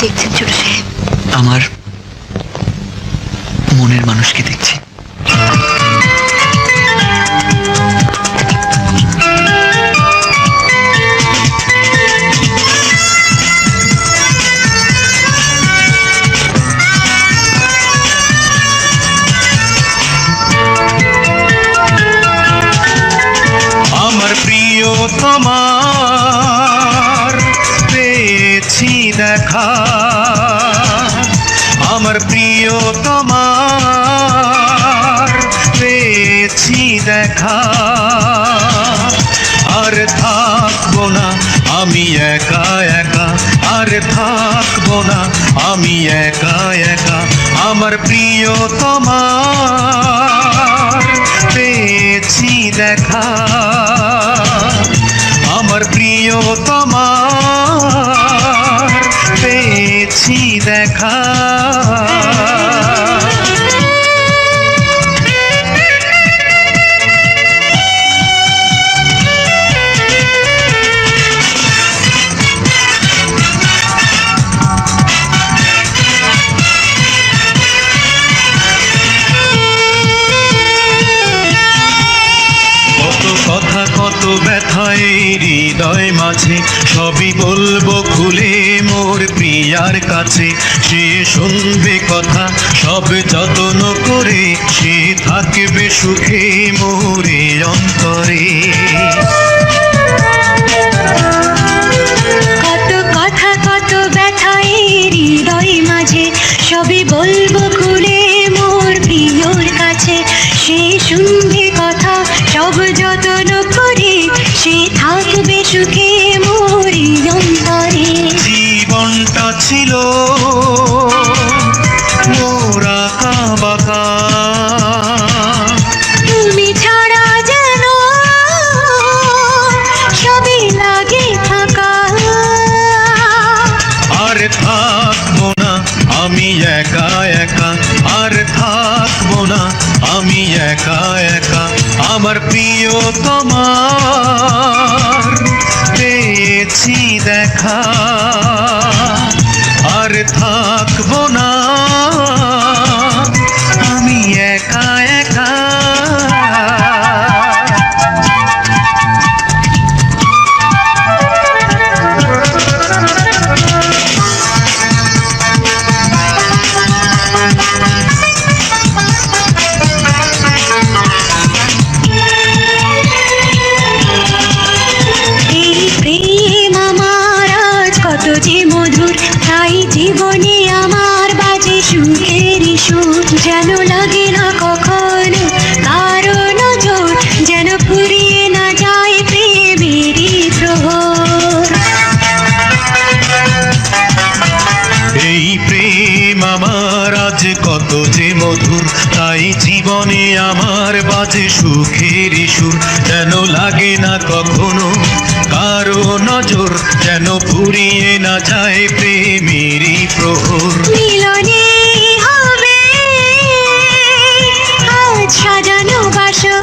দেখছেন ছোট সাহেব আমার মনের মানুষকে দেখছি। আমার প্রিয় তোমার, পেয়েছি দেখা। আর থাকব না আমি একা একা, আর থাকব না আমি একা একা। আমার প্রিয় তোমার, পেয়েছি দেখা। আমার প্রিয় তোমার পেয়েছি দেখা। কত কথা কত ব্যথায় হৃদয় মাঝে সবই বলব খুলে মোর প্রিয়ার কাছে। সে শুনবে কথা, সব যত্ন করে, সে থাকবে সুখে মোরে অন্তরে। কথা সে শুনবে কথা, সব যত্ন করে থাকবে সুখে মোর অন্তরে জীবনটা ছিল মোরা কাবাকা তুমি ছাড়া যেন সবই লাগে ফাঁকা। আর থাকব না আমি একা একা। আর থাকব না আমি একা একা। আমার প্রিয় তোমার দেখা তাই জীবনে আমার বাজে সুখের সুর যেন লাগে না কখনো। কারও নজর যেন ফুরিয়ে না যায় প্রেমেরই প্রহর। এই প্রেম আমার আজ কত যে মধুর। তাই জীবনে আমার বাজে সুখের সুর যেন লাগে না কখনো। কারও নজর যেন ফুরিয়ে না যায় প্রেমেরই প্রহর। মিলনে হবে আজ সাজানো বাসর।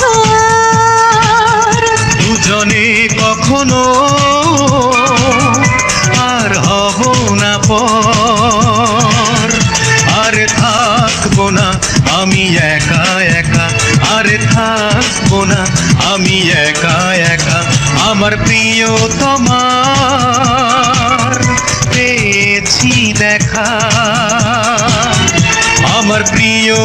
দুজনে কখনো আমি একা একা। আরে থাকব না, আমি একা একা। আমার প্রিয় তোমার পেয়েছি দেখা। আমার প্রিয়